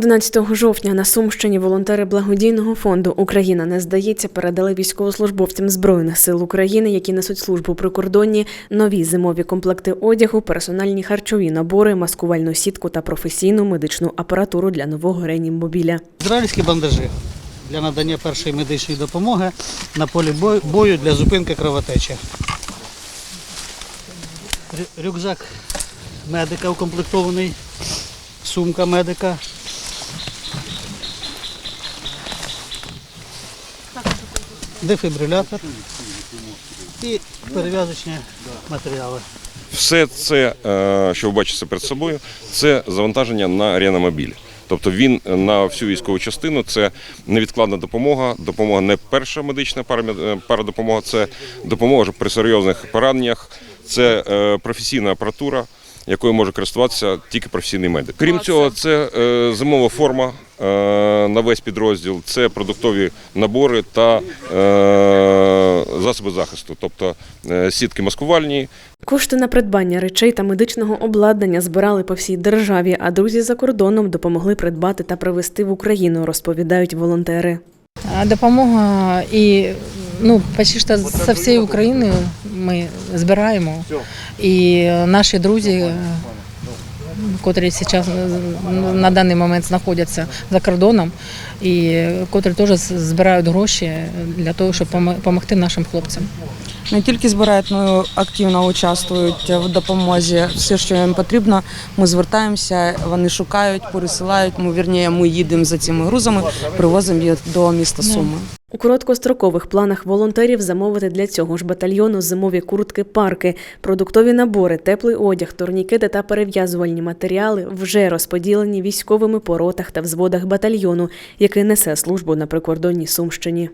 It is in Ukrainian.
11 жовтня на Сумщині волонтери благодійного фонду Україна не здається передали військовослужбовцям збройних сил України, які несуть службу при кордоні, нові зимові комплекти одягу, персональні харчові набори, маскувальну сітку та професійну медичну апаратуру для нового реанімобіля. Ізраїльські бандажі для надання першої медичної допомоги на полі бою- для зупинки кровотечі. Рюкзак медика укомплектований, сумка медика. Дефібрилятор і перев'язочні матеріали. Все це, е, що ви бачите перед собою, це завантаження на реанімобіль. Тобто він на всю військову частину це невідкладна допомога, допомога не перша медична е, парадопомога, це допомога при серйозних пораненнях, це е, професійна апаратура, якою може користуватися тільки професійний медик. Крім цього, це е, зимова форма е, на весь підрозділ, це продуктові набори та е, засоби захисту, тобто е, сітки маскувальні, Кошти на придбання речей та медичного обладнання збирали по всій державі, а друзі за кордоном допомогли придбати та привезти в Україну, розповідають волонтери. Допомога і ну, почти що з всієї України ми збираємо. І наші друзі, котрі зараз на даний момент знаходяться за кордоном, і котрі теж збирають гроші для того, щоб допомогти нашим хлопцям. не тільки збирають, але активно участвують в допомозі. Все, що їм потрібно, ми звертаємося, вони шукають, пересилають. Ми вірніше, ми їдемо за цими грузами, привозимо їх до міста Суми. У короткострокових планах волонтерів замовити для цього ж батальйону зимові куртки, парки, продуктові набори, теплий одяг, турнікети та перев'язувальні матеріали вже розподілені військовими по ротах та взводах батальйону, який несе службу на прикордонній Сумщині.